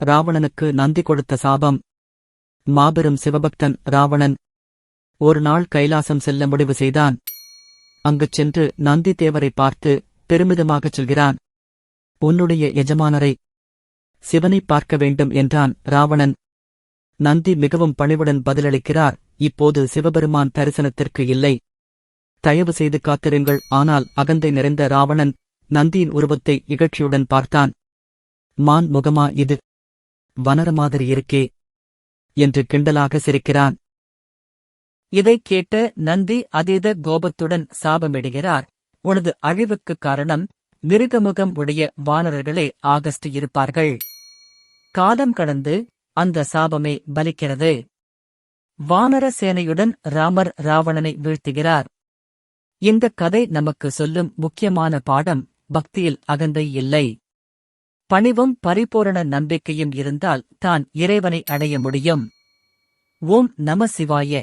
ராவணனுக்கு நந்தி கொடுத்த சாபம். மாபெரும் சிவபக்தன் ராவணன் ஒரு நாள் கைலாசம் செல்ல முடிவு செய்தான். அங்குச் சென்று நந்தி தேவரை பார்த்து பெருமிதமாகச் சொல்கிறான். உன்னுடைய எஜமானரை சிவனை பார்க்க வேண்டும் என்றான் ராவணன். நந்தி மிகவும் பணிவுடன் பதிலளிக்கிறார் இப்போது சிவபெருமான் தரிசனத்திற்கு இல்லை. தயவு செய்து காத்திருங்கள். ஆனால் அகந்தை நிறைந்த ராவணன் நந்தியின் உருவத்தை இகழ்ச்சியுடன் பார்த்தான். மான் முகமா இது? வனர மாதிரி இருக்கே என்று கிண்டலாக சிரிக்கிறான். இதைக் கேட்ட நந்தி அதீத கோபத்துடன் சாபமிடுகிறார். உனது அழிவுக்குக் காரணம் மிருகமுகம் உடைய வானரர்களே ஆகஸ்ட் இருப்பார்கள். காலம் கடந்து அந்த சாபமே பலிக்கிறது. வானர சேனையுடன் ராமர் ராவணனை வீழ்த்துகிறார். இந்த கதை நமக்கு சொல்லும் முக்கியமான பாடம் பக்தியில் அகந்தை இல்லை. பணிவும் பரிபூரண நம்பிக்கையும் இருந்தால் தான் இறைவனை அடைய முடியும். ஓம் நம சிவாய.